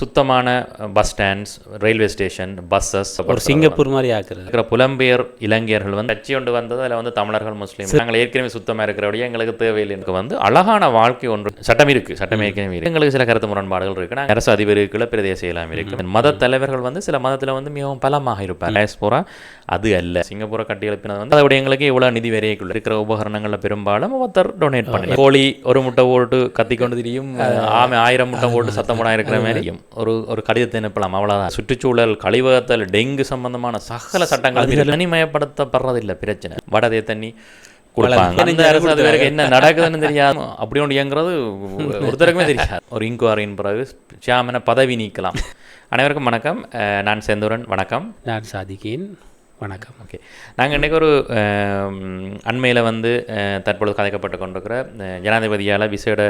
சுத்தமான bus stands railway station buses ஒரு Singapore மாதிரி ஆக்குறது. இருக்கிற புலம்பெயர் இளைஞர்கள் வந்து கட்சி கொண்டு வந்தது அதில் வந்து தமிழர்கள் முஸ்லீம் நாங்கள் ஏற்கனவே சுத்தமாக இருக்கிறபடியே எங்களுக்கு தேவையில்லை எனக்கு வந்து அழகான வாழ்க்கை ஒன்று சட்டம் இருக்கு சட்டம் ஏற்கனவே இருக்கு. எங்களுக்கு சில கருத்து முரண்பாடுகள் இருக்கு. நாங்கள் அரசு அதிபருக்குள்ள பிரதேச இல்லாமல் இருக்கு. மத தலைவர்கள் வந்து சில மதத்தில் வந்து மிகவும் பலமாக இருப்பார் டயஸ்போரா அது அல்ல. சிங்கப்பூரை கட்டி எழுப்பினது வந்து அதோட எங்களுக்கு இவ்வளோ நிதி வரைக்குள்ள இருக்கிற உபகரணங்களில் பெரும்பாலும் ஒருத்தர் டொனேட் பண்ணி கோழி ஒரு முட்டை போட்டு கத்திக்கொண்டு திரியும் ஆமை ஆயிரம் முட்டை போட்டு சத்தம் போட இருக்கிற மாதிரியும். ஒரு ஒரு கடிதத்தை அனுப்பலாம். அவ்வளவுதான். சுற்றுச்சூழல் கழிவகத்தல் டெங்கு சம்பந்தமான சகல சட்டங்கள் தனிமயப்படுத்தப்படுறதில்லை பிரச்சனை. வடதே தண்ணி கொடுப்பாங்க. அந்த அரசு அது வரைக்கும் என்ன நடக்குதுன்னு தெரியாது அப்படி ஒன்று இயங்குறது ஒருத்தருக்குமே தெரியாது. ஒரு இன்குவாரியின் பிறகு ஷியாமனை பதவி நீக்கலாம். அனைவருக்கும் வணக்கம். நான் செந்தூரன். வணக்கம். நான் சாதிக்கேன் வணக்கம். ஓகே. நாங்கள் இன்றைக்கி ஒரு அண்மையில் வந்து தற்பொழுது கதைக்கப்பட்டு கொண்டிருக்கிற ஜனாதிபதியால் விசேட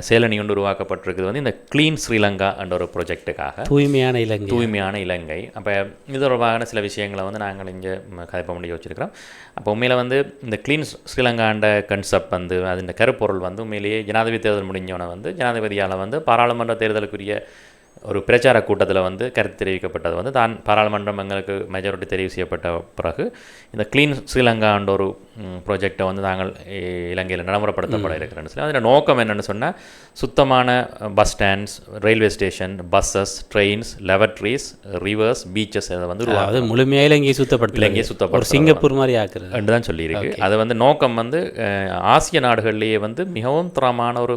செயலணி ஒன்று உருவாக்கப்பட்டிருக்குது வந்து இந்த க்ளீன் ஸ்ரீலங்கா என்ற ஒரு ப்ரொஜெக்ட்டுக்காக தூய்மையான இலங்கை. தூய்மையான இலங்கை. அப்போ இது தொடர்பான சில விஷயங்களை வந்து நாங்கள் இங்கே கதைப்ப முடிய வச்சுருக்கிறோம் அப்போ உண்மையில் வந்து இந்த க்ளீன் ஸ்ரீலங்காண்ட கன்செப்ட் வந்து அதன் கருப்பொருள் வந்து உண்மையிலேயே ஜனாதிபதி தேர்தல் முடிஞ்சோன்னே வந்து ஜனாதிபதியால் வந்து பாராளுமன்ற தேர்தலுக்குரிய ஒரு பிரச்சார கூட்டத்தில் வந்து கருத்து தெரிவிக்கப்பட்டது வந்து தான் பாராளுமன்றம் எங்களுக்கு மெஜாரிட்டி தெரிவு செய்யப்பட்ட பிறகு இந்த க்ளீன் ஸ்ரீலங்கான்ற ஒரு ப்ராஜெக்டை வந்து நாங்கள் இலங்கையில் நடைமுறைப்படுத்தப்பட இருக்கிறேன்னு சொல்லி அதில் நோக்கம் என்னென்னு சொன்னால் சுத்தமான bus stands railway station buses trains lavatories rivers beaches இதை வந்து அதாவது முழுமையாக இலங்கையை சுத்தப்படுத்த இலங்கையை ஒரு சுத்தப்படுத்துறது சிங்கப்பூர் மாதிரி ஆக்குறது. தான் சொல்லியிருக்கு. அது வந்து நோக்கம் வந்து ஆசிய நாடுகள்லேயே வந்து மிகவும் தரமான ஒரு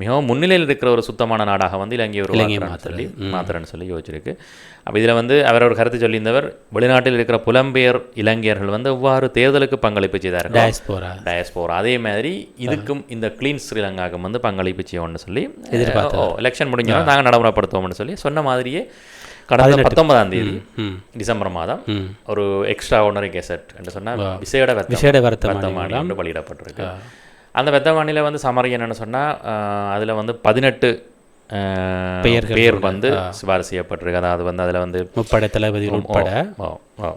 மிகவும் முன்னிலையில் இருக்கிற ஒரு சுத்தமான நாடாக வந்து இலங்கை ஒரு சொல்லி மாத்திரன்னு சொல்லி யோசிச்சிருக்கு. அப்போ இதில் வந்து அவர் ஒரு கருத்து சொல்லியிருந்தவர் வெளிநாட்டில் இருக்கிற புலம்பெயர் இளைஞர்கள் வந்து எவ்வாறு தேர்தலுக்கு பங்களிப்பு செய்தார்கள்? டயஸ்போரா டயஸ்போரா அதே மாதிரி இதுக்கும் இந்த க்ளீன் ஸ்ரீலங்காவுக்கும் வந்து பங்களிப்பு செய்யணும்னு சொல்லி எலெக்ஷன் முடிஞ்சோம் நாங்கள் நடைமுறைப்படுத்துவோம்னு சொல்லி சொன்ன மாதிரியே கடந்த பத்தொன்பதாம் தேதி டிசம்பர் மாதம் ஒரு எக்ஸ்ட்ரா ஆர்டினரி கெசட் என்று சொன்னால் விசேட விசேட வர்த்தமானி வெளியிடப்பட்டிருக்கு. அந்த வெத்தமானியில் வந்து சமரி என்னென்னு சொன்னால் அதில் வந்து பதினெட்டு பெயர்கள் பேர் வந்து சிபாரிசு செய்யப்பட்டிருக்கு அதாவது வந்து அதில் வந்து முப்படை தளபதி உட்பட.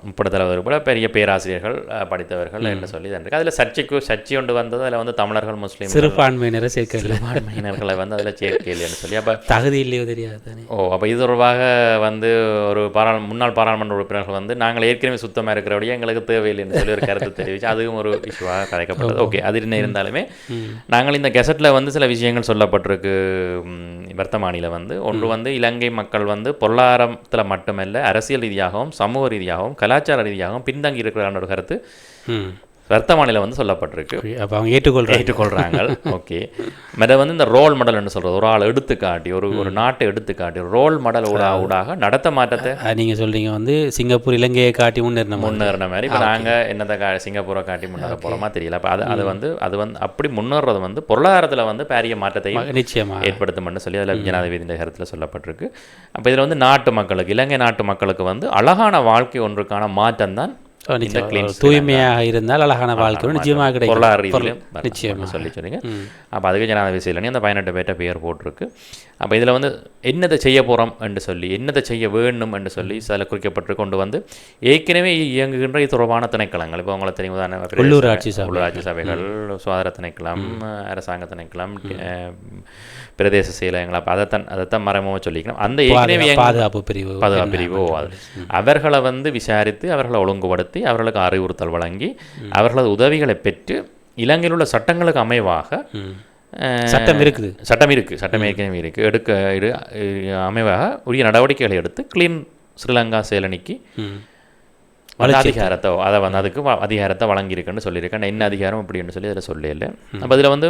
முப்பது தலைவர் கூட பெரிய பேராசிரியர்கள் படித்தவர்கள் என்று சொல்லி தான் இருக்கு அதில் சர்ச்சைக்கு சர்ச்சை ஒன்று வந்தது அதில் வந்து தமிழர்கள் முஸ்லீம் சிறுபான்மையினரை சேர்க்கல சிறுபான்மையினர்களை வந்து அதில் சேர்க்கையில்னு சொல்லி. அப்போ தகுதி இல்லையோ தெரியாது ஓ அப்போ இது தொடர்பாக வந்து ஒரு பாராள முன்னாள் பாராளுமன்ற உறுப்பினர்கள் வந்து நாங்கள் ஏற்கனவே சுத்தமாக இருக்கிறபடியே எங்களுக்கு தேவையில்லைன்னு சொல்லி ஒரு கருத்து தெரிவித்து அதுவும் ஒரு இஷ்யூவாக கதைக்கப்பட்டது ஓகே அது என்ன இருந்தாலுமே நாங்கள் இந்த கெசட்டில் வந்து சில விஷயங்கள் சொல்லப்பட்டிருக்கு. வர்த்தமானியில் வந்து. ஒன்று வந்து இலங்கை மக்கள் வந்து பொருளாதாரத்தில் மட்டுமல்ல அரசியல் ரீதியாகவும் சமூக ரீதியாகவும் கலாச்சார ரீதியாகவும் பின்தங்கி இருக்கிறான ஒரு கருத்து. வர்த்தமானியில் வந்து சொல்லப்பட்டிருக்கு. அப்போ அவங்க ஏற்றுக்கொள்கிறாங்க ஏற்றுக்கொள்கிறாங்க ஓகே. மற்ற வந்து இந்த ரோல் மாடல்னு சொல்கிறது ஒரு ஆள் எடுத்துக்காட்டி ஒரு ஒரு நாட்டை எடுத்துக்காட்டி ரோல் மாடல் ஊடாக ஊடாக நடத்த மாற்றத்தை நீங்கள் சொல்றீங்க வந்து சிங்கப்பூர் இலங்கையை காட்டி முன்னேறின முன்னேறின மாதிரி. இப்போ நாங்கள் என்னத்தை கா சிங்கப்பூரை காட்டி முன்னேற போகிறோமா தெரியல. அப்போ அது அது வந்து அது வந்து அப்படி முன்னேறது வந்து பொருளாதாரத்தில் வந்து பாரிய மாற்றத்தையும் நிச்சயமா ஏற்படுத்தும்னு சொல்லி அதில் ஜனாதிபதி கருத்தில் சொல்லப்பட்டிருக்கு. அப்போ இதில் வந்து நாட்டு மக்களுக்கு இலங்கை நாட்டு மக்களுக்கு வந்து அழகான வாழ்க்கை ஒன்றுக்கான மாற்றம் தான் தூய்மையாக இருந்தால் அழகான வாழ்க்கை நிச்சயமாக கிடைக்கும். பொருளாதார ரீதியிலும் நிச்சயமா. சொல்லி சொன்னீங்க அப்போ அதுக்கு ஜனாதிபதி செயலனி அந்த பதினெட்டு பேர்ட்ட பெயர் போட்டிருக்கு. அப்போ இதில் வந்து என்னதை செய்ய போகிறோம் என்று சொல்லி என்னதை செய்ய வேண்டும் என்று சொல்லி சில குறிக்கப்பட்டு கொண்டு வந்து ஏற்கனவே இயங்குகின்ற இது தொடர்பான திணைக்களங்கள். இப்போ உங்களுக்கு தெரியும். உதாரண பிரதேச- உள்ளூராட்சி சபை. உள்ளூராட்சி சபைகள் சுகாதார திணைக்களம் அரசாங்க திணைக்களம் பிரதேச செயலகங்கள். அப்போ அதைத்தான் அதைத்தான் மறைமுகமாக சொல்லிக்கணும் அந்த ஏற்கனவே பாதுகாப்பு பிரிவு. பாதுகாப்பு பிரிவு. அவர்களை வந்து விசாரித்து அவர்களை ஒழுங்குபடுத்தி அவர்களுக்கு அறிவுறுத்தல் வழங்கி அவர்களது உதவிகளை பெற்று இலங்கையில் உள்ள சட்டங்களுக்கு அமைவாக சட்டம் இருக்குது. சட்டம் இருக்குது சட்டம் ஏற்கனவே இருக்குது எடுக்க இரு அமைவாக உரிய நடவடிக்கைகளை எடுத்து க்ளீன் ஸ்ரீலங்கா அந்த அதிகாரத்தை அதை வந்து அதுக்கு அதிகாரத்தை வழங்கியிருக்குன்னு சொல்லியிருக்கேன் என்ன அதிகாரம் இப்படின்னு சொல்லி அதில் சொல்லல அப்போ இதில் வந்து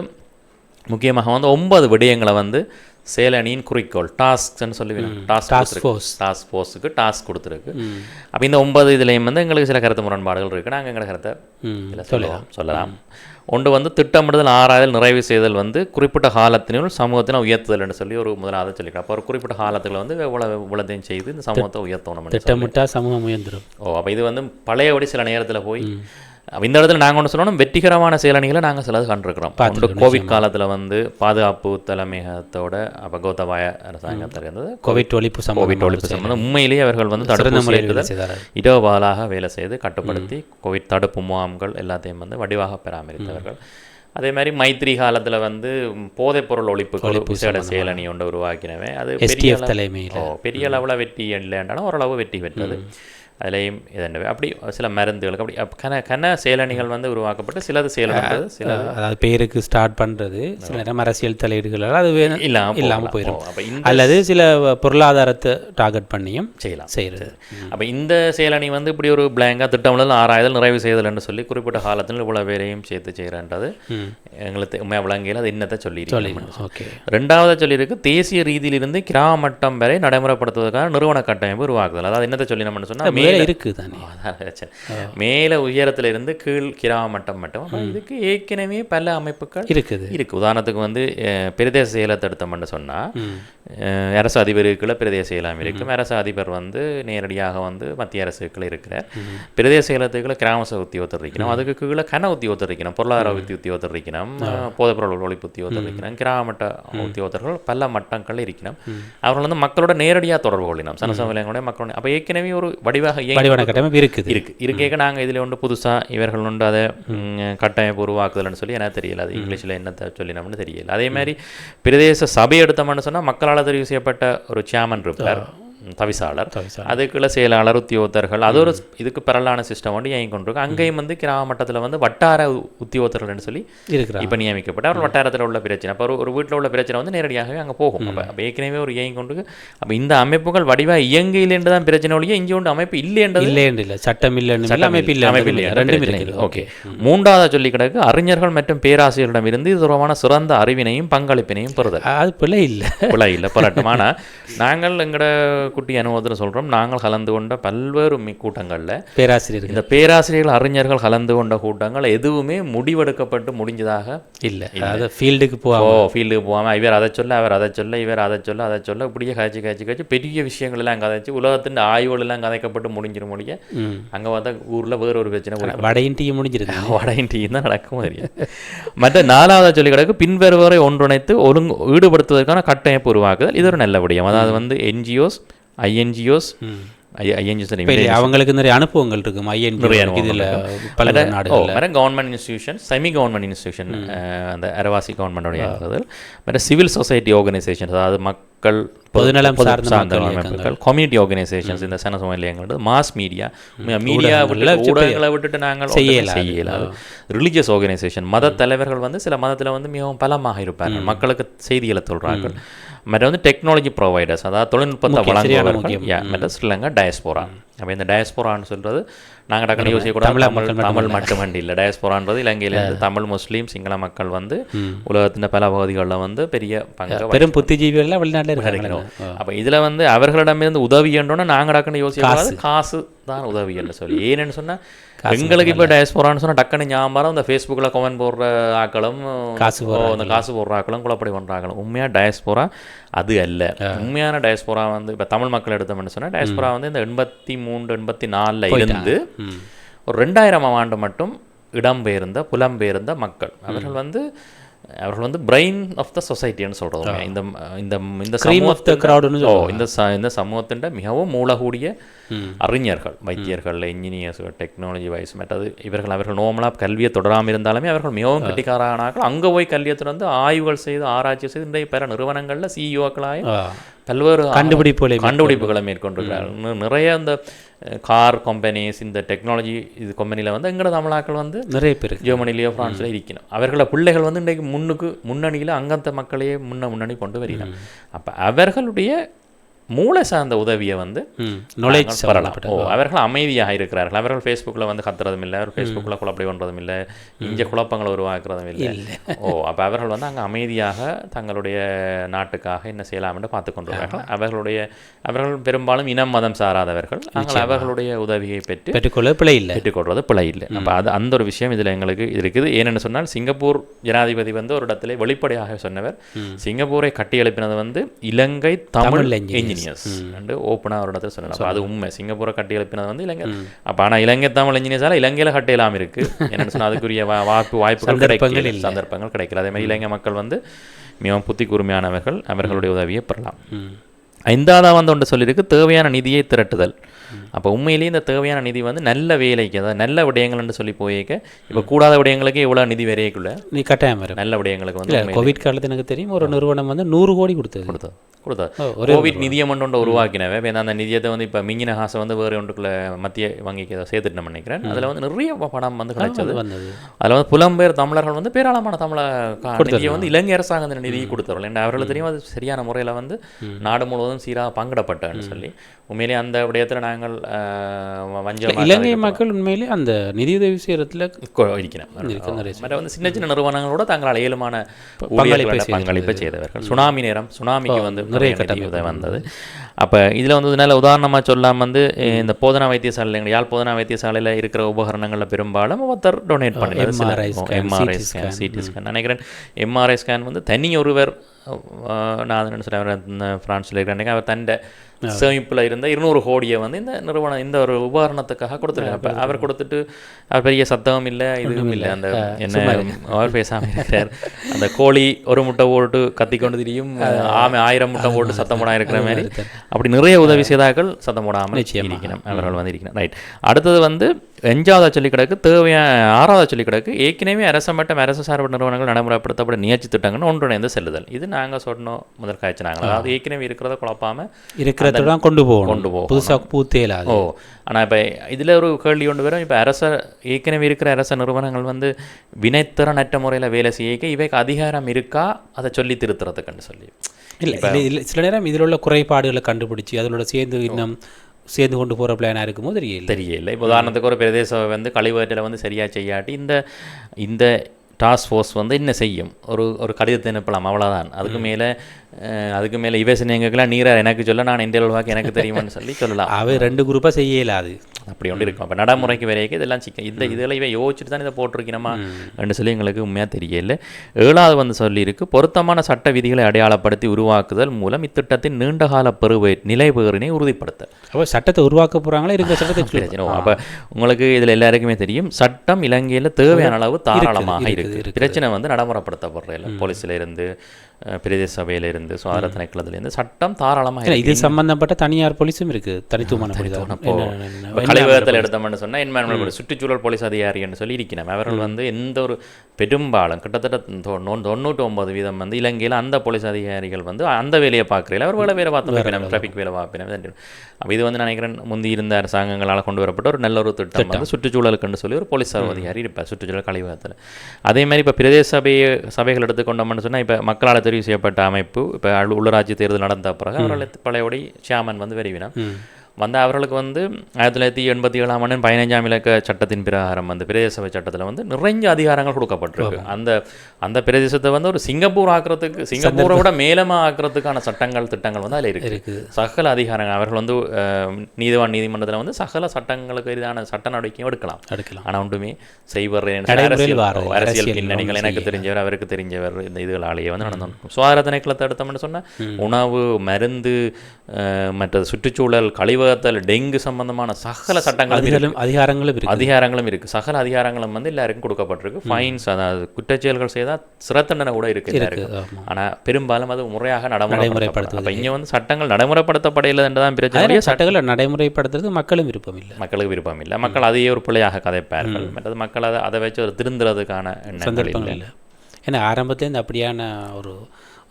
முக்கியமாக வந்து ஒன்பது விடயங்களை வந்து சேலனியின் குறிக்கோள் டாஸ்க்னு சொல்லுவீங்க. டாஸ்க் டாஸ்க் ஃபோர்ஸ் டாஸ்க் ஃபோர்ஸுக்கு டாஸ்க் கொடுத்துருக்கு. அப்போ இந்த ஒன்பது இதுலேயும் வந்து எங்களுக்கு சில கருத்து முரண்பாடுகள் இருக்குது நாங்கள் எங்களை கருத்தை இதில் சொல்லலாம். சொல்லலாம். ஒன்று வந்து திட்டமிடுதல் ஆராய்தல் நிறைவு செய்தல் வந்து குறிப்பிட்ட காலத்தினுள் சமூகத்தினை உயர்த்துதல்னு சொல்லி ஒரு முதலாவது சொல்லிக்கிறோம் அப்போ ஒரு குறிப்பிட்ட காலத்தில் வந்து இவ்வளவு இவ்வளோதையும் செய்து இந்த சமூகத்தை உயர்த்தணும் திட்டமிட்டா சமூகம் உயர்ந்துடும் ஓ அப்போ இது வந்து பழையபடி சில நேரத்தில் போய் இந்த இடத்துல நாங்கள் ஒன்று சொல்லணும் வெற்றிகரமான செயலணிகளை நாங்கள் சிலது கண்டிருக்கிறோம். ஒன்று கோவிட் காலத்தில் வந்து பாதுகாப்பு தலைமையகத்தோட அப்போ கோத்தபாய அரசாங்கத்தில் இருந்தது கோவிட் ஒழிப்பு கோவிட் ஒழிப்பு சம்பந்தம். உண்மையிலேயே அவர்கள் வந்து செய்தார்கள். இடோபாலாக வேலை செய்து கட்டுப்படுத்தி கோவிட் தடுப்பு முகாம்கள் எல்லாத்தையும் வந்து வடிவாக பராமரித்தவர்கள். அதே மாதிரி மைத்ரி காலத்துல வந்து போதைப்பொருள் ஒழிப்பு விசேட செயலணி ஒன்று உருவாக்கினவே. அது பெரிய தலைமையில். பெரிய அளவில் வெற்றி இல்லைன்றாலும் ஓரளவு வெற்றி பெற்றது. அதுலேயும் இதென்னவே. அப்படி சில மருந்துகளுக்கு அப்படி அப் கன கன செயலணிகள் வந்து உருவாக்கப்பட்டு சிலது செயலற்றது சிலது அதாவது பேருக்கு ஸ்டார்ட் பண்ணுறது சில நேரம் அரசியல் தலையீடுகளால் அது வேணும் இல்லாமல் இல்லாமல் போயிடும் அல்லது சில பொருளாதாரத்தை டார்கெட் பண்ணியும் செய்யலாம். செய்கிறது அப்போ இந்த செயலணி வந்து இப்படி ஒரு பிளாங்காக திட்டமிடல் ஆராய்தல் நிறைவு செய்தல் என்று சொல்லி குறிப்பிட்ட காலத்தில் இவ்வளோ பேரையும் சேர்த்து செய்கிறன்றது எங்களுக்கு உண்மையாக விளங்கியில் அது இன்னத்தை சொல்லியிருக்கோம் ஓகே. ரெண்டாவது சொல்லியிருக்கு தேசிய ரீதியிலிருந்து கிராம மட்டம் வரை நடைமுறைப்படுத்துவதற்கான நிறுவன கட்டமைப்பு உருவாக்குதல். அதாவது என்னத்தை சொல்லி நம்ம சொன்னால் வேலை இருக்குது தானே. மேல உயரத்துல இருந்து கீழ் கிராம மட்டம் இதுக்கு ஏற்கனவே பல அமைப்புகள் இருக்குது. இருக்கு. உதாரணத்துக்கு வந்து பிரதேச செயலை திருத்தம்னு சொன்னா அஹ், அரசு அதிபருக்குள்ள பிரதேச செயலாம் இருக்கும் அரசு அதிபர் வந்து நேரடியாக வந்து மத்திய அரசுக்குள்ள இருக்கிறார். பிரதேச செயலத்துக்குள்ள கிராம சபை உத்தியோகத்தர் இருக்கணும் அதுக்கு கீழே கன உத்தியோகத்தர் இருக்கணும் பொருளாதார உத்தி உத்தியோகத்தர் இருக்கணும் போதைப்பொருள் ஒழிப்பு உத்தியோகத்தர் இருக்கணும் கிராம மட்ட உத்தியோகத்தர்கள் பல மட்டங்கள் இருக்கணும். அவர்கள் வந்து மக்களோட நேரடியாக தொடர்பு கொள்ளணும். சனசமூலங்களோட மக்களோட அப்போ ஏற்கனவே ஒரு வடிவாக இயங்கி வடிவான கட்டமைப்பு இருக்குது. இருக்கு. இருக்கேக்க நாங்க இதுல ஒன்று புதுசா இவர்கள் உண்டு அதை கட்டமைப்பு உருவாக்குதல்னு சொல்லி எனக்கு தெரியல. அது இங்கிலீஷ்ல என்னத்தை சொல்லினோம்னு தெரியல. அதே மாதிரி பிரதேச சபை எடுத்தோம்னு சொன்னா மக்களால் தெரிவு செய்யப்பட்ட ஒரு சேமன் இருப்பார். தவிசாளர். அதுக்குள்ள செயலாளர் உத்தியோகத்தர்கள். அது ஒரு இதுக்கு பரவலான சிஸ்டம் வந்து இயங்கி கொண்டிருக்கு அங்கேயும் வந்து கிராம மட்டத்துல வந்து வட்டார உத்தியோகத்தர்கள்னு சொல்லி இப்போ நியமிக்கப்பட்ட அவர் வட்டாரத்தில் உள்ள பிரச்சனை. அப்போ ஒரு வீட்டில் உள்ள பிரச்சனை வந்து நேரடியாகவே அங்கே போகும். அப்போ ஏற்கனவே ஒரு இயங்கி கொண்டு அப்போ இந்த அமைப்புகள் வடிவாக இயங்கையிலேருந்து தான் பிரச்சனை ஒழிய இங்கே ஒன்று அமைப்பு இல்லைன்றது இல்லைன்னு இல்லை சட்டம் இல்லைன்னு இல்லை அமைப்பு இல்லை அமைப்பு இல்லை? ரெண்டும். ஓகே. மூன்றாவது சொல்லி கிடக்கு அறிஞர்கள் மற்றும் பேராசிரியர்களிடம் இருந்து இது தொடர்பான சிறந்த அறிவினையும் பங்களிப்பினையும் பெறுதல். அது பிள்ளை இல்லை. பிழை இல்லை பெறட்டும் ஆனால் நாங்கள் எங்களோட குட்டி அனுபவத்தில் சொல்கிறோம் நாங்கள் கலந்து கொண்ட பல்வேறு கூட்டங்கள்ல பேராசிரியர்கள். இந்த பேராசிரியர்கள் அறிஞர்கள் கலந்து கொண்ட கூட்டங்கள் எதுவுமே முடிவெடுக்கப்பட்டு முடிஞ்சதாக இல்லை. அதாவது ஃபீல்டுக்கு ஓ போகாம ஃபீல்டுக்கு போகாமல் இவர் அதை சொல்ல அவர் அதை சொல்ல இவர் அதை சொல்ல அதை சொல்ல இப்படியே காய்ச்சி காய்ச்சி காய்ச்சி பெரிய விஷயங்கள் எல்லாம் கதைச்சு உலகத்தின் ஆய்வுகள் எல்லாம் கதைக்கப்பட்டு முடிஞ்சிட முடிய. அங்கே பார்த்தா ஊரில் வேற ஒரு பிரச்சனை போய் வட இன்றைய முடிஞ்சிருது. வட இந்தியும் தான் நடக்கும் மற்ற நாலாவது சொல்லி கிடக்கு பின்வருவரை ஒன்றிணைத்து ஒழுங்கு ஈடுபடுத்துவதற்கான கட்டமைப்பு உருவாக்குதல். இது ஒரு நல்ல விடயம். அதாவது வந்து என்ஜிஓஸ் ஐஎன்ஜிஓஸ் அவங்களுக்கு நிறைய அனுபவங்கள் இருக்கும். ஐஎன் இதில் பல வேற government institution semi government institution அந்த அரவாசி கவர்மெண்டோடைய வேற சிவில் சொசைட்டி ஆர்கனைசேஷன் அதாவது மக்கள் பொதுநலம் சார்ந்த மக்கள் அமைப்புகள் கம்யூனிட்டி ஆர்கனைசேஷன்ஸ் இந்த சன சமநிலையங்கள் மாஸ் மீடியா மீடியா ஊடகங்களை விட்டுட்டு நாங்கள் செய்யலாது. செய்யலாது ரிலீஜியஸ் ஆர்கனைசேஷன் மத தலைவர்கள் வந்து சில மதத்தில் வந்து மிகவும் பலமாக இருப்பார்கள். மக்களுக்கு செய்திகளை சொல்றார்கள். மற்ற வந்து டெக்னாலஜி ப்ரொவைடர்ஸ் அதாவது தொழில்நுட்பத்தை மற்ற ஸ்ரீலங்கா டயஸ்போரா அப்போ இந்த டயஸ்போரான்னு சொல்றது நாங்கள் டக்குனு யோசிக்கக்கூடாது தமிழ் தமிழ் மட்டுமண்டி இல்லை. டயஸ்போரான்றது இலங்கையிலேருந்து தமிழ் முஸ்லீம் சிங்கள மக்கள் வந்து உலகத்தின் பல பகுதிகளில் வந்து பெரிய பங்கு பெரும் புத்திஜீவிகள்லாம் வெளிநாட்டில் இருக்காங்க இருக்கிறோம் அப்போ இதுல வந்து அவர்களிடமிருந்து உதவி என்றோன்னா நாங்கள் டக்குன்னு யோசிக்கக்கூடாது காசு. தான் உதவி என்று சொல்லி. ஏன்னு சொன்னா எங்களுக்கு இப்போ டயஸ்போரான்னு சொன்னா டக்குன்னு ஞாபகம் இந்த ஃபேஸ்புக்கில் கமெண்ட் போடுற ஆக்களும் காசு ஓ, இந்த காசு போடுற ஆக்களும் குழப்படி பண்ற ஆக்களும். உண்மையா டயஸ்போரா அது அல்ல. உண்மையான டயஸ்போரா வந்து இப்போ தமிழ் மக்கள் எடுத்தோம்னு சொன்னா டயஸ்போரா வந்து இந்த எண்பத்தி மூன்று எண்பத்தி நாலுல இருந்து ஒரு ரெண்டாயிரம் ஆண்டு மட்டும் இடம்பெயர்ந்த புலம்பெயர்ந்த மக்கள். அவர்கள் வந்து அவர்கள் வந்து பிரெயின் ஆஃப் த சொசைட்டின்னு சொல்றது இந்த இந்த இந்த ன்னு ஓ இந்த ச- இந்த சமூகத்தின் மிகவும் மூலகூடிய அறிஞர்கள் வைத்தியர்கள் இன்ஜினியர்ஸ் டெக்னாலஜி வைஸ் மற்றது இவர்கள் அவர்கள் நோமலாக கல்வியை தொடராமல் இருந்தாலுமே அவர்கள் மிகவும் கெட்டிக்காரானார்கள் அங்கே போய் கல்வியை தொடர்ந்து ஆய்வுகள் செய்து ஆராய்ச்சி செய்து இன்றைய பிற நிறுவனங்களில் சிஇஓக்களாக ஆ. பல்வேறு கண்டுபிடிப்புகளை கண்டுபிடிப்புகளை மேற்கொண்டிருக்கிறார்கள். நி- நிறைய இந்த கார் கம்பெனிஸ் இந்த டெக்னாலஜி இது கம்பெனியில் வந்து எங்கட தமிழாக்கள் வந்து நிறைய பேர். ஜெர்மனிலேயோ பிரான்ஸ்ல இருக்கணும். அவர்கள பிள்ளைகள் வந்து இன்றைக்கு முன்னுக்கு முன்னணியில் அங்கத்த மக்களையே முன்ன முன்னணி கொண்டு வருகிறோம் அப்ப அவர்களுடைய மூளை சார்ந்த உதவியை வந்து ம் knowledge நாங்கள் பெறலாம். ஓ அவர்கள் அமைதியாக இருக்கிறார்கள். அவர்கள் ஃபேஸ்புக்கில் வந்து கத்துறதும் இல்லை அவர் ஃபேஸ்புக்கில் குழப்படி பண்ணுறதும் இல்லை இங்கே குழப்பங்களை உருவாக்குறதும் இல்லை. ஓ அப்போ அவர்கள் வந்து அங்கே அமைதியாக தங்களுடைய நாட்டுக்காக என்ன செய்யலாம் என்று பார்த்து கொண்டிருக்கிறார்கள். அவர்களுடைய அவர்கள் பெரும்பாலும் இனம் மதம் சாராதவர்கள். நாங்கள் அவர்களுடைய உதவியை பெற்று பெற்றுக்கொள்ள பிழை இல்லை. பெற்றுக்கொள்வது பிழை இல்லை. அப்போ அது அந்த ஒரு விஷயம் இதில் எங்களுக்கு இருக்குது. ஏனென்னு சொன்னால் சிங்கப்பூர் ஜனாதிபதி வந்து ஒரு இடத்துல வெளிப்படையாக சொன்னவர். சிங்கப்பூரை கட்டி எழுப்பினது வந்து இலங்கை தமிழ் என்ஜினியர்ஸ் ரெண்டு ஓப்பனாக ஒரு இடத்துல அப்போ அது உண்மை. சிங்கப்பூரை கட்டி எழுப்பினது வந்து இலங்கை. அப்போ ஆனால் இலங்கை தமிழ் இன்ஜினியர்ஸால் இலங்கையில் கட்டையெல்லாம் இருக்கு. என்னென்னு சொன்னால் அதுக்குரிய வாய்ப்பு வாய்ப்புகள் கிடைக்கல. சந்தர்ப்பங்கள் கிடைக்கல. அதே மாதிரி இலங்கை மக்கள் வந்து மிகவும் புத்தி கூர்மையானவர்கள். அவர்களுடைய உதவியை பெறலாம். ஐந்தாவதாக வந்து ஒன்று சொல்லியிருக்கு தேவையான நிதியை திரட்டுதல். அப்போ உண்மையிலேயே இந்த தேவையான நிதி வந்து நல்ல வேலைக்கு அதாவது நல்ல விடயங்கள்னு சொல்லி போயிருக்க இப்போ கூடாத விடயங்களுக்கு இவ்வளோ நிதி வரையக்குள்ள நீ கட்டாயம் வரும். நல்ல விடயங்களுக்கு வந்து கோவிட் காலத்து எனக்கு தெரியும் ஒரு நிறுவனம் வந்து நூறு கோடி கொடுத்தது. கொடுத்தது. ஒரே கோவிட் நிதியம் ஒன்று உருவாக்கினவே இப்போ அந்த நிதியத்தை வந்து இப்போ மிங்கின காசை வந்து வேறு ஒன்றுக்குள்ள மத்திய வங்கிக்கு ஏதோ சேர்த்துட்டு நினைக்கிறேன். அதில் வந்து நிறைய பணம் வந்து கிடைச்சது. வந்தது. அதில் வந்து புலம்பெயர் தமிழர்கள் வந்து பேராளமான தமிழ நிதியை வந்து இலங்கை அரசாங்கம் அந்த நிதியை கொடுத்தவர்கள். ஏன்னா அவர்களுக்கு தெரியும் அது சரியான முறையில் வந்து நாடு முழுவதும் சீராக பங்கிடப்பட்டன்னு சொல்லி உண்மையிலேயே அந்த விடயத்தில் நாங்கள் வஞ்சம் இலங்கை மக்கள் உண்மையிலே அந்த நிதியுதவி செய்யறதுல இருக்கிறோம் வந்து சின்ன சின்ன நிறுவனங்களோட தங்களால் இயலுமான பங்களிப்பை செய்தவர்கள். சுனாமி நேரம் சுனாமிக்கு வந்து நிறைய நிதி வந்தது. அப்போ இதில் வந்து நல்ல உதாரணமாக சொல்லாம வந்து இந்த போதனா வைத்தியசாலை எங்கள் யாழ் போதனா வைத்தியசாலையில் இருக்கிற உபகரணங்களில் பெரும்பாலும் ஒருத்தர் டொனேட் பண்ணி MRI scan, MRI scan CT scan நினைக்கிறேன் எம்ஆர்ஐ ஸ்கேன் வந்து தனி ஒருவர் நான் சொல்கிறேன் ஃப்ரான்ஸில் இருக்கிறேன் அவர் தண்டை சேமிப்பில் இருந்த இருநூறு கோடியை வந்து இந்த நிறுவனம் இந்த ஒரு உபகரணத்துக்காக கொடுத்துருக்காங்க. அப்போ அவர் கொடுத்துட்டு அவர் பெரிய சத்தமும் இல்லை இதுவும் இல்லை. அந்த என்ன அவர் பேசாமல் இருக்கிறார். அந்த கோழி ஒரு முட்டை போட்டு கத்தி கொண்டு திரியும் ஆமை ஆயிரம் முட்டை போட்டு சத்தம் போடாம இருக்கிற மாதிரி. அப்படி நிறைய உதவி செய்தார்கள் சத்தம் போடாமல் இருக்கணும் அவர்கள் வந்து இருக்கணும் ரைட் அடுத்தது வந்து அஞ்சாவதா சொல்லி கிடக்கு தேவையான ஆறாவதா சொல்லி கிடக்கு ஏற்கனவே அரசு மற்றும் அரசு சார்பு நிறுவனங்கள் நடைமுறைப்படுத்தப்பட்ட நியட்சி திட்டங்கள் ஒன்றிணைந்து செல்லுதல். இது நாங்கள் சொன்னோம் முதல் காய்ச்சி நாங்கள் அதாவது ஏற்கனவே இருக்கிறத குழப்பாம இருக்கிறதெல்லாம் கொண்டு போகணும். கொண்டு போகணும். புதுசாக பூத்தேலாது. ஓ ஆனால் இப்போ இதில் ஒரு கேள்வி ஒன்று வரும். இப்போ அரச ஏற்கனவே இருக்கிற அரச நிறுவனங்கள் வந்து வினைத்திறனற்ற முறையில் வேலை செய்ய இவைக்கு அதிகாரம் இருக்கா? அதை சொல்லி திருத்துறதுக்குன்னு சொல்லி. இல்லை இல்லை சில நேரம் இதில் உள்ள குறைபாடுகளை கண்டுபிடிச்சி அதிலோட சேர்ந்து இன்னும் சேர்ந்து கொண்டு போகிற பிளானாக இருக்கும்போது தெரியல. தெரியல. இப்போ உதாரணத்துக்கு ஒரு பிரதேச வந்து கழிவற்றில் வந்து சரியாக செய்யாட்டி இந்த இந்த டாஸ்க் ஃபோர்ஸ் வந்து என்ன செய்யும்? ஒரு ஒரு கடிதத்தை அனுப்பலாம். அவ்வளோதான் அதுக்கு மேலே அதுக்கு மேலே இவேசன் எங்களுக்கெல்லாம் நீரார் எனக்கு சொல்ல நான் இந்திய வாக்கு எனக்கு தெரியுமான்னு சொல்லி சொல்லலாம். அவை ரெண்டு குரூப்பாக செய்ய இயலாது அப்படி ஒன்று இருக்கும். அப்போ நடைமுறைக்கு வரைக்கும் இதெல்லாம் சிக்கன் இந்த இதெல்லாம் இவன் யோசிச்சுட்டு தான் இதை போட்டிருக்கணுமா என்று சொல்லி எங்களுக்கு உண்மையாக தெரியல. ஏழாவது வந்து சொல்லியிருக்கு பொருத்தமான சட்ட விதிகளை அடையாளப்படுத்தி உருவாக்குதல் மூலம் இத்திட்டத்தின் நீண்டகால பெறுவை நிலைபேறினை உறுதிப்படுத்த அப்போ சட்டத்தை உருவாக்க போகிறாங்களா இருக்க சட்டத்தை அப்போ உங்களுக்கு இதில் எல்லாருக்குமே தெரியும் சட்டம் இலங்கையில் தேவையான அளவு தாராளமாக இருக்குது பிரச்சனை வந்து நடைமுறைப்படுத்தப்படுற இல்லை போலீஸில் இருந்து பிரதேச சபையில இருந்து சுகாதார திணைக்களத்திலேருந்து சட்டம் தாராளமாக இது சம்பந்தப்பட்ட தனியார் போலீஸும் இருக்குது தனித்துவமான போலீஸ். கழிவகத்தில் எடுத்தோம்னு சொன்னால் என்வரன்மெண்ட் சுற்றுச்சூழல் போலீஸ் அதிகாரின்னு சொல்லி இருக்கிறோம் அவர்கள் வந்து எந்த ஒரு பெரும்பாலும் கிட்டத்தட்ட தொண்ணூற்றி ஒன்பது வீதம் வந்து இலங்கையில் அந்த போலீஸ் அதிகாரிகள் வந்து அந்த வேலையை பார்க்குறீங்க அவர் வேலை வேலை பார்த்து டிராஃபிக் வேலை பார்ப்பினோம் அப்போ இது வந்து நினைக்கிறேன் முந்தி இருந்த அரசாங்கங்களால் கொண்டு வரப்பட்ட ஒரு நல்ல ஒரு திட்டம். வந்து சுற்றுச்சூழலுக்குன்னு சொல்லி ஒரு போலீஸ் அதிகாரி இருப்பார் சுற்றுச்சூழல் கழிவகத்தில் அதே மாதிரி இப்போ பிரதேச சபை சபைகள் எடுத்துக்கொண்டோம்னு சொன்னால் இப்போ மக்களால் தெரிவு செய்யப்பட்ட அமைப்பு இப்போ உள்ளூராட்சி தேர்தல் நடந்த பிறகு அவர்கள் பழையபடி ஷியாமன் வந்து விரைவினான் வந்து அவர்களுக்கு வந்து ஆயிரத்தி தொள்ளாயிரத்தி எண்பத்தி ஏழாம் ஆண்டு பதினைஞ்சாம் இலக்க சட்டத்தின் பிரகாரம் வந்து பிரதேச சபை சட்டத்தில் வந்து நிறைய அதிகாரங்கள் கொடுக்கப்பட்டிருக்கு. அந்த அந்த பிரதேசத்தை வந்து ஒரு சிங்கப்பூர் ஆக்குறதுக்கு சிங்கப்பூரை விட மேலமா ஆக்குறதுக்கான சட்டங்கள் திட்டங்கள் வந்து அதில் இருக்கு இருக்குது. சகல அதிகாரங்கள் அவர்கள் வந்து நீதிவான் நீதிமன்றத்தில் வந்து சகல சட்டங்களுக்கு எதிரான சட்ட நடவடிக்கையும் எடுக்கலாம். எடுக்கலாம். ஆனா ஒன்றுமே செய்வர் அரசியல் பின்னணிகள் எனக்கு தெரிஞ்சவர் அவருக்கு தெரிஞ்சவர் இந்த இதுகளாலேயே வந்து நடந்தோம் சுகாதார திணைக்களத்தை எடுத்தோம்னு சொன்னா உணவு மருந்து அஹ், மற்றது சுற்றுச்சூழல் கழிவகத்தல் டெங்கு சம்பந்தமான சகல சட்டங்களும் இருக்கு. அதிகாரங்களும் இருக்குது அதிகாரங்களும் இருக்கு. சகல அதிகாரங்களும் வந்து எல்லாருக்கும் கொடுக்கப்பட்டிருக்கு. ஃபைன்ஸ் அதாவது குற்றச்செயல்கள் செய்தால் சிறத்தண்டனை கூட இருக்கு எல்லாருக்கும். ஆமா. ஆனா பெரும்பாலும் அது முறையாக அப்ப இங்க வந்து சட்டங்கள் நடைமுறைப்படுத்தப்படையில் என்றதான் பிரச்சனை சட்டங்களை நடைமுறைப்படுத்துறது மக்களும் விருப்பம் இல்லை. மக்களுக்கு விருப்பம் இல்லை. மக்கள் அதையே ஒரு பிள்ளையாக கதைப்பார்கள். மற்றது மக்கள் அதை அதை வச்சு ஒரு திருந்துறதுக்கான எண்ணங்கள் இல்லை. ஏன்னா ஆரம்பத்துலேருந்து அப்படியான ஒரு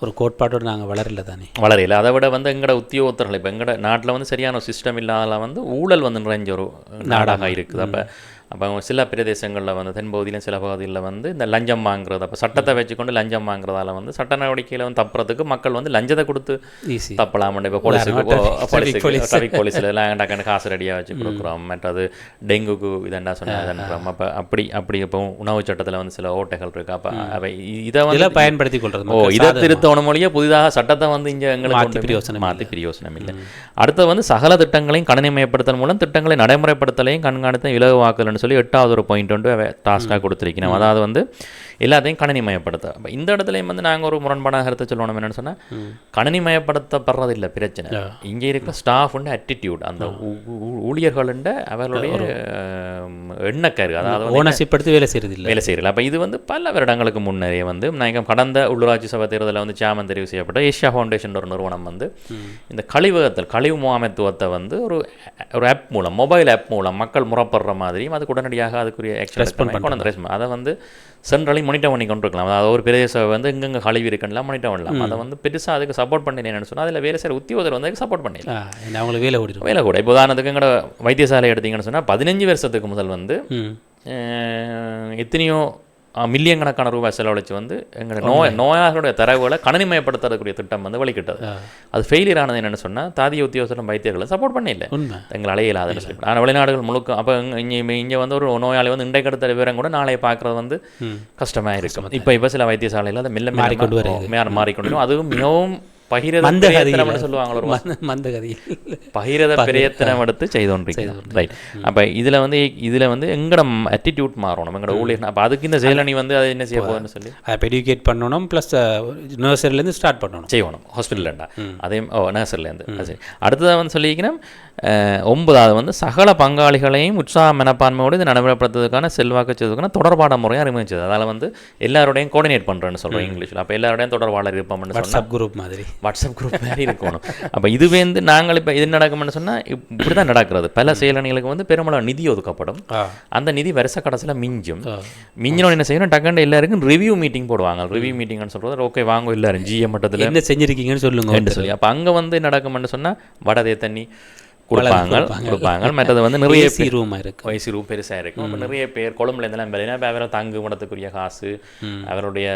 ஒரு கோட்பாட்டோடு நாங்கள் வளரல தானே. வளரையில். அதை விட வந்து எங்களோட உத்தியோகத்தர்கள் இப்போ எங்களோட நாட்டில் வந்து சரியான ஒரு சிஸ்டம் இல்லாத வந்து ஊழல் வந்து நிறைஞ்ச ஒரு நாடாக இருக்குது. அப்போ அப்போ சில பிரதேசங்களில் வந்து தென்பகுதியிலும் சில பகுதிகளில் வந்து இந்த லஞ்சம் வாங்குறது அப்போ சட்டத்தை வச்சுக்கொண்டு லஞ்சம் வாங்குறதால வந்து சட்ட நடவடிக்கையில் வந்து தப்புறதுக்கு மக்கள் வந்து லஞ்சத்தை கொடுத்து தப்பலாம் இப்போ போலீஸுக்கு போலீஸுக்கு. டிராஃபிக் போலீஸில் எல்லாம் டக்குன்னு காசு ரெடியாக வச்சு கொடுக்குறோம். மற்றது டெங்குக்கு இதெண்டா சொன்னதுன்றோம் அப்போ அப்படி அப்படி இப்போ உணவு சட்டத்தில் வந்து சில ஓட்டைகள் இருக்கு. அப்போ அவை இதை வந்து பயன்படுத்தி கொள்றது ஓ இதை. திருத்தவன மொழியே புதிதாக சட்டத்தை வந்து இங்கே மாத்தி எங்களுக்கு பிரயோசனம் மாற்றி பிரயோசனம் இல்லை. அடுத்து வந்து சகல திட்டங்களையும் கணினிமயப்படுத்தல் மூலம் திட்டங்களை நடைமுறைப்படுத்தலையும் கண்காணித்த இலகுவாக்கல்னு சொல்லி எட்டாவது ஒரு பாயிண்ட் வந்து டாஸ்காக கொடுத்துருக்கணும் அதாவது வந்து எல்லாத்தையும் கணினிமயப்படுத்த அப்போ இந்த இடத்துலையும் வந்து நாங்கள் ஒரு முரண்பாடான கருத்தை சொல்லணும் என்னன்னு சொன்னால் கணினிமயப்படுத்தப்படுறது இல்லை பிரச்சனை. இங்கே இருக்கிற ஸ்டாஃப் உண்டு அட்டிடியூட் அந்த ஊழியர்களுண்ட அவர்களுடைய எண்ணக்கரு அதாவது வந்து ஓனர்ஷிப் எடுத்து வேலை செய்கிறது இல்லை வேலை செய்யல அப்போ இது வந்து பல வருடங்களுக்கு முன்னரே வந்து நான் கடந்த உள்ளூராட்சி சபை தேர்தலில் வந்து சாமன் தெரிவு செய்யப்பட்ட ஏஷியா ஃபவுண்டேஷன் ஒரு நிறுவனம் வந்து இந்த கழிவகத்தில் கழிவு முகாமைத்துவத்தை வந்து ஒரு ஒரு ஆப் மூலம் மொபைல் ஆப் மூலம் மக்கள் முறப்படுற மாதிரியும் அதுக்கு உடனடியாக அதுக்குரிய ஆக்ஷன் கொண்டு அதை வந்து சென்ட்ரலி மானிட்டர் பண்ணி கொண்டு இருக்கலாம் அதாவது ஒரு பிரதேச சபை வந்து எங்கெங்க கழிவு இருக்குன்னா மானிட்டர் பண்ணலாம். அதை வந்து பெருசாக அதுக்கு சப்போர்ட் பண்ணினேன்னு சொன்னால் அதில் வேலை செய்கிற உத்தியோகர் வந்து சப்போர்ட் பண்ணிடலாம் அவங்களுக்கு வேலை ஓடிடும் வேலை கூட. இப்போ உதாரணத்துக்கு எங்களோட வைத்தியசாலை எடுத்தீங்கன்னு சொன்னால் பதினஞ்சு வருஷத்துக்கு முதல் வந்து எத்தனையோ மில்லியன் கணக்கான ரூபாய் செலவழிச்சு வந்து எங்களோட நோய் நோயாளர்களுடைய தரவுகளை கணினிமயப்படுத்தக்கூடிய திட்டம் வந்து வழிகிட்டது அது ஃபெயிலியர் ஆனது என்னன்னு சொன்னால் தாதிய உத்தியோகத்தரும் வைத்தியர்களை சப்போர்ட் பண்ணல உண்மை. எங்களை அலையிலாதுன்னு சொல்லி ஆனால் வெளிநாடுகள் முழுக்க அப்போ இங்கே இங்கே வந்து ஒரு நோயாளி வந்து இன்றைக்கு எடுத்த விவரம் கூட நாளைய பார்க்குறது வந்து. கஷ்டமாக இருக்கும் இப்போ இப்போ சில வைத்தியசாலையில் அதை மெல்ல மாறிக்கொண்டு மெல்ல மாறிக்கொண்டு வரும். அதுவும் மிகவும் பகிரத சொல்லுவாங்களோ மந்த கதையில் பகிரத பிரயத்தனம் எடுத்து செய்தோன்றீங்க. ரைட் அப்போ இதில் வந்து இதில் வந்து எங்கட அட்டிடியூட் மாறணும்? எங்கட ஊழியர் அப்போ அதுக்கு இந்த செயலணி வந்து அதை என்ன செய்ய போகுதுன்னு சொல்லி? எடியூகேட் பண்ணணும் ப்ளஸ் நர்சரிலேருந்து ஸ்டார்ட் பண்ணணும். செய்யணும். ஹாஸ்பிட்டல்லேண்டா அதே ஓ நர்சரிலேருந்து சரி. அடுத்ததாக வந்து சொல்லிக்கிறேன் அஹ், ஒன்பதாவது வந்து சகல பங்காளிகளையும் உற்சாக மனப்பான்மையோடு இதை நடைமுறைப்படுத்துவதற்கான செல்வாக்கு செய்வதற்கான தொடர்பாட முறையை அறிமுகிச்சது அதால் வந்து எல்லாரோடையும் கோஆர்டினேட் பண்ணுறேன்னு சொல்கிறோம் இங்கிலீஷில். அப்போ எல்லாரோடையும் தொடர்பாளர் இருப்போம்னு வாட்ஸ்அப் குரூப் மாதிரி. வாட்ஸ்அப் குரூப் மாதிரி இருக்கணும். அப்போ இதுவே வந்து நாங்கள் இப்போ இது நடக்கும்னு சொன்னால் இப்படி தான் நடக்கிறது. பல செயலணிகளுக்கு வந்து பெருமளவு நிதி ஒதுக்கப்படும். அந்த நிதி வருஷ கடைசியில் மிஞ்சும். மிஞ்சினோட என்ன செய்யணும்? டக்குன்னு எல்லாருக்கும் ரிவ்யூ மீட்டிங் போடுவாங்க. ரிவ்யூ மீட்டிங்னு சொல்கிறது ஓகே வாங்க எல்லாரும். ஜிஎம் மட்டத்தில் என்ன செஞ்சிருக்கீங்கன்னு சொல்லுங்க சொல்லி. அப்போ அங்கே வந்து நடக்கும்னு சொன்னால் வடதே தண்ணி கொடுப்பாங்க கொடுப்பாங்க. மற்றது வந்து நிறைய ஏசி ரூமாக இருக்கு. வயசு ரூ பெருசாக இருக்கும். அப்போ நிறைய பேர் கொழும்புல இருந்தெல்லாம் வெளியினா இப்போ அவரை தங்கு முடத்துக்குரிய காசு அவருடைய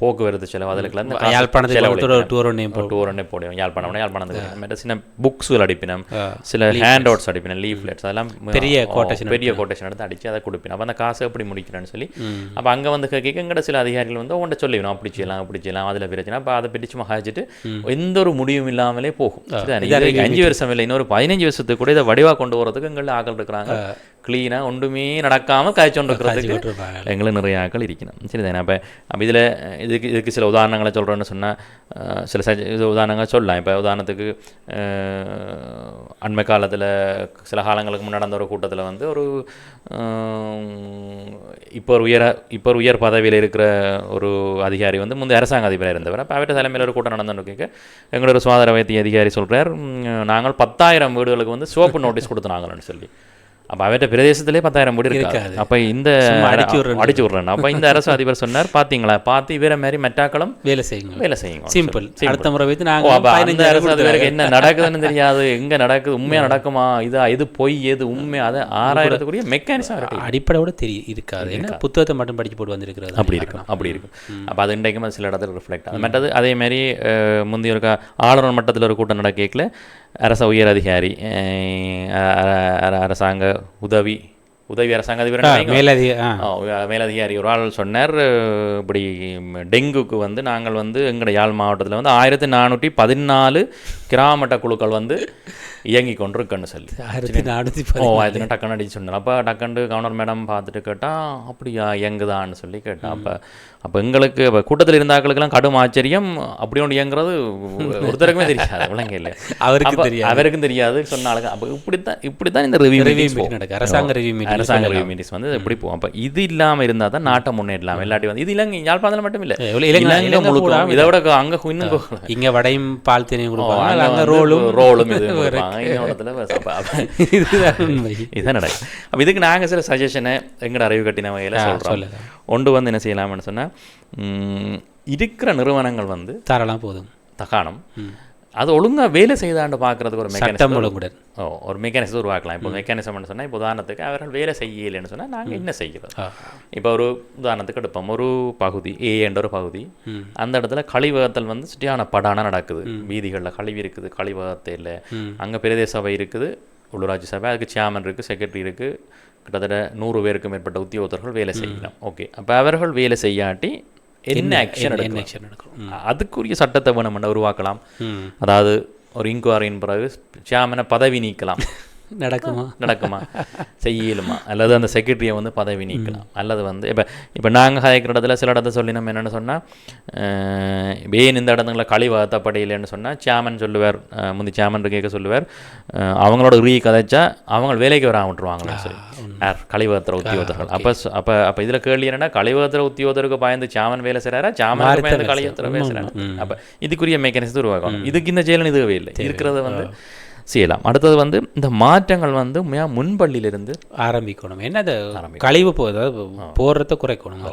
போக்குவரத்து செலவு செலவழிப்பாங்க. ஒருத்தர் டூர் ஒரு டூர் ஒன்றே போடுவோம். யாழ்ப்பாணம் யாழ்ப்பாணத்துக்கு மற்ற சின்ன புக்ஸுகள் அடிப்பினம். சில ஹேண்ட் அவுட்ஸ் அடிப்பினம். லீஃப்லெட்ஸ் அதெல்லாம் பெரிய quotation பெரிய கோட்டேஷன் எடுத்து அடிச்சு அதை கொடுப்பினோம். அப்போ அந்த காசு எப்படி முடிக்கிறேன்னு சொல்லி அப்போ அங்கே வந்து கேட்க எங்கட சில அதிகாரிகள் வந்து உங்கள்கிட்ட சொல்லிவிடும். அப்படி செய்யலாம் அப்படி செய்யலாம் அதில் பிரச்சனை. அப்போ அதை பிடிச்சு மகாச்சிட்டு எந்த ஒரு முடிவும் இல்லாமலே போகும். அஞ்சு வருஷம் இல்லை இன்னொரு பதினஞ்சு வருஷத்துக்கு கூட இதை வடிவா கொண்டு வரதுக்கு எங்களில் ஆக்கள் இருக்கிறாங்க. க்ளீனாக ஒன்றுமே நடக்காம காய்ச்சொண்டு இருக்கிறதுக்கு போட்டிருப்பாங்க. எங்களுக்கு நிறைய ஆக்கள் இருக்கணும். சரிதானே அப்போ அப்போ இதில் இதுக்கு இதுக்கு சில உதாரணங்களை சொல்கிறேன்னு சொன்னால் சில இது உதாரணங்கள் சொல்லலாம். இப்போ உதாரணத்துக்கு அண்மை காலத்தில் சில காலங்களுக்கு முன்னாடி நடந்த ஒரு கூட்டத்தில் வந்து ஒரு இப்போ ஒரு உயர இப்போ ஒரு உயர் பதவியில் இருக்கிற ஒரு அதிகாரி வந்து முந்தைய அரசாங்க அதிபராக இருந்தவர். அப்போ அவர்கிட்ட தலைமையில் ஒரு கூட்டம் நடந்துன்னு எங்களோட சுகாதார வைத்திய அதிகாரி சொல்கிறார் நாங்கள் பத்தாயிரம் வீடுகளுக்கு வந்து சிவப்பு நோட்டீஸ் கொடுத்துனாங்கன்னு சொல்லி. அப்போ அவர்கிட்ட பிரதேசத்திலே பத்தாயிரம் வீடு இருக்காது. அப்போ இந்த அடிச்சு விடுறேன். அப்போ இந்த அரசு அதிபர் சொன்னார் பார்த்தீங்களா பார்த்து இவர மாதிரி மெட்டாக்களும் வேலை செய்யுங்க வேலை செய்யுங்க சிம்பிள் அடுத்த முறை வைத்து நாங்கள் அப்ப அந்த அரசு. அதிபருக்கு என்ன நடக்குதுன்னு தெரியாது. எங்க நடக்குது? உண்மையா நடக்குமா? இதா? இது பொய்? எது உண்மை? அதை ஆராயறதுக்குரிய மெக்கானிசம் இருக்கு. அடிப்படையோட தெரிய இருக்காது. என்ன புத்தகத்தை மட்டும் படிச்சு போட்டு வந்திருக்கிறது. அப்படி இருக்கும். அப்படி இருக்கும். அப்போ அது இன்றைக்கும் அது சில இடத்துல ரிஃப்ளெக்ட் ஆகும் மற்றது அதே மாதிரி முந்தைய ஒரு ஆளுநர் மட்டத்தில் ஒரு கூட்டம் நடக்கல அரச உயர் அதிகாரி அரசாங்க உதவி உதவி அரசாங்க மேலதிகாரி ஒரு ஆள் சொன்னார். இப்படி டெங்குக்கு வந்து நாங்கள் வந்து எங்களோட யாழ் மாவட்டத்தில் வந்து ஆயிரத்தி நானூற்றி பதினாலு கிராமட்ட குழுக்கள் வந்து இயங்கி கொண்டிருக்குன்னு சொல்லி. ஆயிரத்தி நானூற்றி ஓ அதுன்னு டக்குன்னு அடிச்சு சொன்னேன் அப்போ டக்குன்னு கவர்னர் மேடம் பார்த்துட்டு கேட்டால் அப்படியா இயங்குதான்னு சொல்லி கேட்டேன் அப்போ அப்போ எங்களுக்கு இப்போ கூட்டத்தில் இருந்தாக்களுக்கெல்லாம் கடும் ஆச்சரியம். அப்படி ஒன்று இயங்குறது ஒருத்தருக்குமே தெரியாது விளங்க இல்லை அவருக்கு தெரியாது. அவருக்கும் தெரியாது சொன்னாலும் அப்போ இப்படித்தான் இப்படித்தான் இந்த ரிவ்யூ ரிவ்யூ மீட்டிங் நடக்கு அரசாங்க ரிவ்யூ அரசாங்க ரிவ்யூ மீட்டிங்ஸ் வந்து எப்படி போகும். அப்போ இது இல்லாமல் இருந்தால் தான் நாட்டை முன்னேறலாம். இல்லாட்டி வந்து இது இலங்கை யாழ்ப்பாணத்தில் மட்டும் இல்லை. இலங்கை- முழுக்க இதை விட அங்கே இன்னும். இங்க வடையும் பால் தேனையும் கொடுப்பாங்க. அங்க ரோலும் ரோலும் இது இதுதான் நடக்கும். அப்போ இதுக்கு நாங்கள் சில சஜஷனை எங்கட அறிவு கட்டின வகையில் சொல்கிறோம் ஒன்று வந்து என்ன செய்யலாம்னு சொன்னால் இருக்கிற நிறுவனங்கள் வந்து தாராளம் போதும். தகாணம். அது ஒழுங்கா வேலை செய்தாண்டு பார்க்கறதுக்கு ஒரு மெக்கானிசம் ஒழுங்குடன். ஓ ஒரு மெக்கானிசம் உருவாக்கலாம். இப்போ மெக்கானிசம்னு சொன்னால் இப்போ உதாரணத்துக்கு அவர்கள் வேலை செய்யலைன்னு சொன்னால் நாங்கள் என்ன செய்கிறது? ஆ. இப்போ ஒரு உதாரணத்துக்கு எடுப்போம். ஒரு பகுதி ஏ என்ற ஒரு பகுதி. அந்த இடத்துல கழிவகத்தல் வந்து சுட்டியான படான நடக்குது. வீதிகளில் கழிவு இருக்குது கழிவகத்தில் அங்கே பிரதேச சபை இருக்குது உள்ளூராட்சி சபை அதுக்கு சேர்மன் இருக்குது செக்ரட்டரி இருக்குது. கிட்டத்தட்ட நூறு பேருக்கு மேற்பட்ட உத்தியோகத்தர்கள் வேலை செய்யலாம். ஓகே அப்போ அவர்கள் வேலை செய்யாட்டி என்ன ஆக்ஷன் என்ன action எடுக்கணும் அதுக்குரிய சட்டத்தை வேணும் உருவாக்கலாம்? அதாவது ஒரு இன்குவாரியின் பிறகு சாமனை பதவி நீக்கலாம். நடக்குமா? நடக்குமா? செய்யலுமா? அல்லது அந்த செக்ரட்டரியை வந்து பதவி நீக்கலாம். அல்லது வந்து இப்போ இப்போ நாங்கள் கதைக்கிற இடத்துல சில இடத்த சொல்லி நம்ம என்னென்னு சொன்னால் ஏன் இந்த இடத்துல கழிவு அகத்தப்படையில்லைன்னு சொன்னால் சேமன் சொல்லுவார் முந்தி சேமன் கேட்க சொல்லுவார் அவங்களோட ரீ கதைச்சா அவங்க வேலைக்கு வராம விட்டுருவாங்களா சரி யார்? கழிவகத்துற உத்தியோகத்தர்கள். அப்போ அப்போ அப்போ இதில் கேள்வி என்னன்னா கழிவகத்துற உத்தியோகத்தருக்கு பயந்து சாமன் வேலை செய்கிறாரா சாமன் பயந்து கழிவத்துற வேலை செய்கிறாரா அப்போ இதுக்குரிய மெக்கானிசத்தை உருவாக்கணும் இதுக்கு இந்த ஜெயலலிதா இதுவே இல்லை இருக்கிறத வந்து செய்யலாம். அடுத்தது வந்து இந்த மாற்றங்கள் வந்து முன்பள்ளியிலிருந்து ஆரம்பிக்கணும். என்ன அது கழிவு போடுறத குறைக்கணும்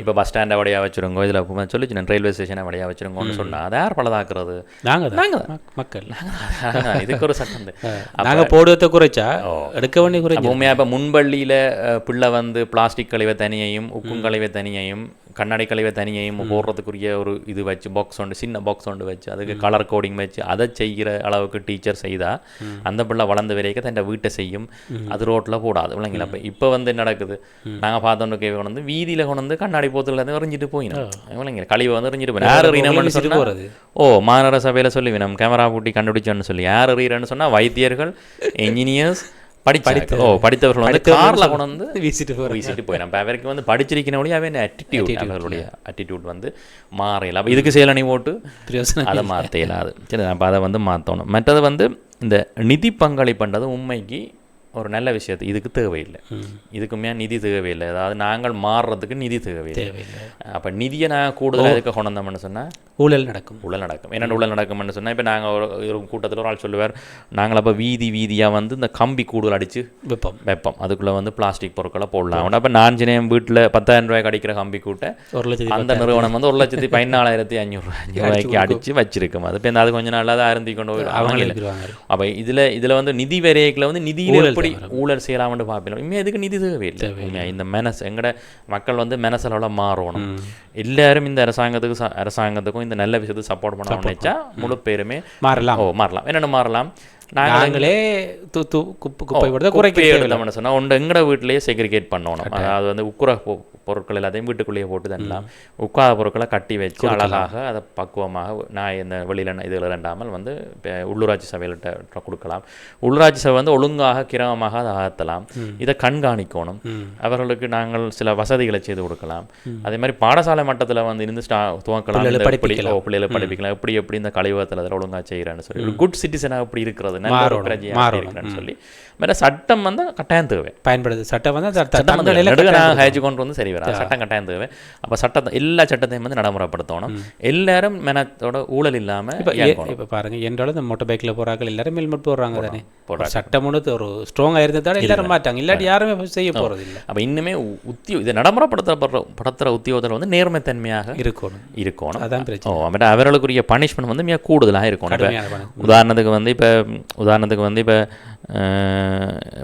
இப்போ பஸ் ஸ்டாண்டை வழியாக வச்சுருங்க இதில் சொல்லிச்சு நான் ரயில்வே ஸ்டேஷனை வழியாக வச்சுருங்கன்னு சொன்னால் அதை யார் பழுதாக்குறது? நாங்கள் தான். மக்கள். இதுக்கு ஒரு சட்டம். நாங்கள் போடுறத குறைச்சா எடுக்க வேண்டிய அப்போ உண்மையாக இப்போ முன்பள்ளியில் பிள்ளை வந்து பிளாஸ்டிக் கழிவை தனியையும் உக்கும் கழிவை தனியையும் கண்ணாடி கழிவை தனியையும் போடுறதுக்குரிய ஒரு இது வச்சு பாக்ஸ் ஒன்று சின்ன பாக்ஸ் ஒன்று வச்சு அதுக்கு கலர் கோடிங் வச்சு அதை செய்கிற அளவுக்கு டீச்சர் செய்தா அந்த பிள்ளை வளர்ந்த வரைக்கும் தன் வீட்டை செய்யும். அது ரோட்டில் போடாது. இல்லைங்களா இப்போ இப்போ வந்து நடக்குது? நாங்கள் பார்த்தோன்னு கொண்டு வந்து வீதியில் கொண்டு வந்து கண்ணாடி போத்துல இருந்து எறிஞ்சிட்டு போயினோம். இல்லைங்க கழிவை வந்து எறிஞ்சிட்டு போயிடும் யார் சொன்னா போறது. ஓ மாநகர சபையில் சொல்லி நம்ம கேமரா பூட்டி கண்டுபிடிச்சோன்னு சொல்லி. யார் எறிகிறேன்னு சொன்னா வைத்தியர்கள் என்ஜினியர்ஸ் படித்த ஓ படித்தவர்கள் வந்து காரில் கொண்டு வந்து வீசிட்டு போகிற வீசிட்டு போயிடும் அப்போ அவருக்கு வந்து படிச்சிருக்கனோடய அவன் அட்டிடியூட் அவர்களுடைய அட்டிடியூட் வந்து மாறையில அப்போ இதுக்கு செயலணி பிரயோசனம் அதை மாற்ற இயலாது. சரி அப்போ அதை வந்து மாற்றணும் மற்றது வந்து இந்த நிதி பங்களிப்புன்றது உண்மைக்கு ஒரு நல்ல விஷயத்து இதுக்கு தேவையில்லை. இதுக்குமே நிதி தேவையில்லை. அதாவது நாங்கள் மாறுறதுக்கு நிதி தேவையில்லை. அப்போ நிதியை நான் கூடுதலாக எதுக்கு கொண்டு வந்தோம்னு சொன்னால் ஊழல் நடக்கும். உள்ள நடக்கும். என்னென்ன உள்ள நடக்கும்னு சொன்னால் இப்போ நாங்கள் ஒரு ஒரு கூட்டத்தில் ஒரு ஆள் சொல்லுவார் நாங்கள் அப்போ வீதி வீதியாக வந்து இந்த கம்பி கூடுதல் அடித்து வெப்பம். வைப்போம். அதுக்குள்ளே வந்து பிளாஸ்டிக் பொருட்களை போடலாம். அப்போ நான் சின்ன வீட்டில் பத்தாயிரம் ரூபாய்க்கு அடிக்கிற கம்பி கூட்டை ஒரு லட்சத்தி அந்த நிறுவனம் வந்து ஒரு லட்சத்தி பதினாலாயிரத்தி அஞ்சூறு ரூபாய்க்கு அடித்து வச்சிருக்கும். அது இப்போ அது கொஞ்ச நாளாக அருந்தி கொண்டு போயிடும் அவங்களே அப்போ இதில் இதில் வந்து நிதி வரையக்கில் வந்து நிதியில் எப்படி ஊழல் செய்யலாம்னு பார்ப்போம் இனிமேல் எதுக்கு நிதி தேவையில்லை? இந்த மெனஸ் எங்கட மக்கள் வந்து மெனசலோட மாறணும். எல்லாரும் இந்த அரசாங்கத்துக்கு அரசாங்கத்துக்கும் இந்த நல்ல விஷயத்துக்கு சப்போர்ட் பண்ண நினைச்சா முழு பேருமே மாறலாம். ஓ மாறலாம். என்னென்ன மாறலாம்? நாங்கள் தூ தூ குப்பை குப்பை போடுறத குறைக்க குறைக்க எடுத்தோம்னு சொன்னால் உண்டு எங்கட வீட்டிலேயே செக்ரிகேட் பண்ணணும். அதாவது வந்து உக்குற பொருட்கள் எல்லாத்தையும் வீட்டுக்குள்ளேயே போட்டு தரலாம். உட்காத பொருட்களை கட்டி வச்சு அழகாக அதை பக்குவமாக நான் இந்த வெளியில் இதில் ரெண்டாமல் வந்து உள்ளூராட்சி சபையில்கிட்ட கொடுக்கலாம். உள்ளூராட்சி சபை வந்து ஒழுங்காக கிரமமாக அதை அகற்றலாம். இதை கண்காணிக்கணும். அவர்களுக்கு நாங்கள் சில வசதிகளை செய்து கொடுக்கலாம். அதே மாதிரி பாடசாலை மட்டத்தில் வந்து இருந்து துவக்கலாம். பிள்ளைகளை படிப்பிக்கலாம். எப்படி எப்படி இந்த கழிவத்தில் அதில் ஒழுங்காக செய்கிறேன்னு சொல்லி. குட் சிட்டிசனாக எப்படி இருக்கிறது நல்ல ஒரு மாறணும், பிரஜையாக. இருக்கிறேன்னு சொல்லி வேற சட்டம் வந்து கட்டாயம் தேவை. பயன்படுது. சட்டம் வந்து சட்டம். வந்து தண்டனையில நடுக கட்டாயம் நான் ஹேஜ் கொண்டு வந்து சரி வராது. சட்டம் கட்டாயம் தேவை. அப்போ சட்டத்தை எல்லா சட்டத்தையும் வந்து நடைமுறைப்படுத்தணும். எல்லாரும் மெனத்தோட ஊழல் இல்லாமல் இப்போ இப்போ பாருங்க என்றாலும் இந்த மோட்டர் பைக்கில் போகிறாங்க எல்லாரும் ஹெல்மெட் போடுறாங்க தானே. ஒரு சட்டம் ஒன்று ஒரு ஸ்ட்ராங்காக இருந்ததால எல்லாரும் மாட்டாங்க. இல்லாட்டி யாருமே செய்ய போகிறது இல்லை. அப்போ இன்னுமே உத்தியோ இதை நடைமுறைப்படுத்தப்படுற படுத்துகிற உத்தியோகத்தில் வந்து நேர்மைத்தன்மையாக இருக்கணும். இருக்கணும். அதான் பிரச்சனை. ஓ அவர்களுக்குரிய பனிஷ்மெண்ட் வந்து மிக கூடுதலாக இருக்கணும். உதாரணத்துக்கு வந்து இப்போ உதாரணத்துக்கு வந்து இப்போ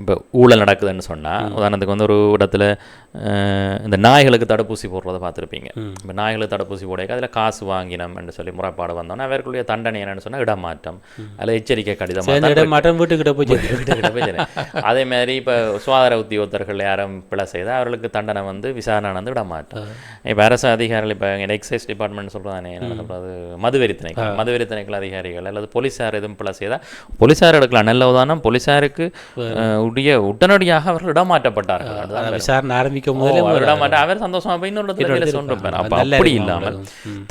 இப்போ ஊழல் நடக்குதுன்னு சொன்னால் உதாரணத்துக்கு வந்து ஒரு இடத்துல இந்த நாய்களுக்கு தடுப்பூசி போடுறத பார்த்துருப்பீங்க. இப்போ நாய்களுக்கு தடுப்பூசி போடைக்க அதில் காசு வாங்கினோம்னு சொல்லி முறைப்பாடு வந்தோன்னே அவர்களுடைய தண்டனை என்னன்னு சொன்னால் இடமாற்றம். அதில் எச்சரிக்கை கடிதம் சேர்ந்த இடம் மாட்டம் வீட்டுக்கிட்ட போய். அதே மாதிரி இப்போ சுகாதார உத்தியோகத்தர்கள் யாரும் பிழை செய்தால் அவர்களுக்கு தண்டனை வந்து விசாரணை வந்து விடமாட்டோம் இப்போ அரசு அதிகாரிகள் இப்போ எக்ஸைஸ் டிபார்ட்மெண்ட் சொல்கிறதானே என்ன சொல்கிறது மதுவெறி திணைக்கள் மதுவெறி திணைக்கள் அதிகாரிகள் அல்லது போலீஸார் எதுவும் பிழை செய்தால் போலீஸார் எடுக்கலாம். நல்ல உதாரணம் போலீஸாருக்கு அஹ், உடைய உடனடியாக அவர்கள் இடமாற்றப்பட்டார்கள். விசாரணை ஆரம்பிக்கும் போதே அவர் சந்தோஷமா போய் இன்னொரு அப்போ அப்படி இல்லாமல்.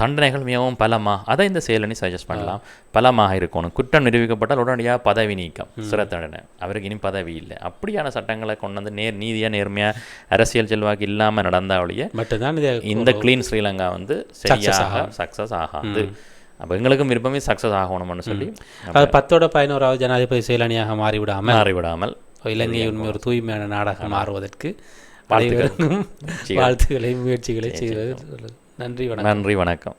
தண்டனைகள் மிகவும் பலமா அதை இந்த செயலணி சஜஸ்ட் பண்ணலாம். பலமாக இருக்கணும். குற்றம் நிரூபிக்கப்பட்டால் உடனடியாக பதவி நீக்கம் சிறை தண்டனை. அவருக்கு இனி பதவி இல்லை. அப்படியான சட்டங்களை கொண்டு வந்து நேர் நீதியாக நேர்மையாக அரசியல் செல்வாக்கு இல்லாமல் நடந்தா ஒழிய மட்டும்தான் இந்த க்ளீன் ஸ்ரீலங்கா வந்து சரியாக சக்ஸஸ் ஆகாது. அப்போ எங்களுக்கும் விருப்பமே சக்ஸஸ் ஆகணும்னு சொல்லி அது பத்தோட பதினோராவது ஜனாதிபதி செயலணியாக மாறிவிடாமல் மாறிவிடாமல் இலங்கை உண்மை ஒரு தூய்மையான நாடாக மாறுவதற்கு வாழ்த்துக்கள். அனைவருக்கும் வாழ்த்துக்களை முயற்சிகளை செய்வது நன்றி வணக்கம் நன்றி வணக்கம்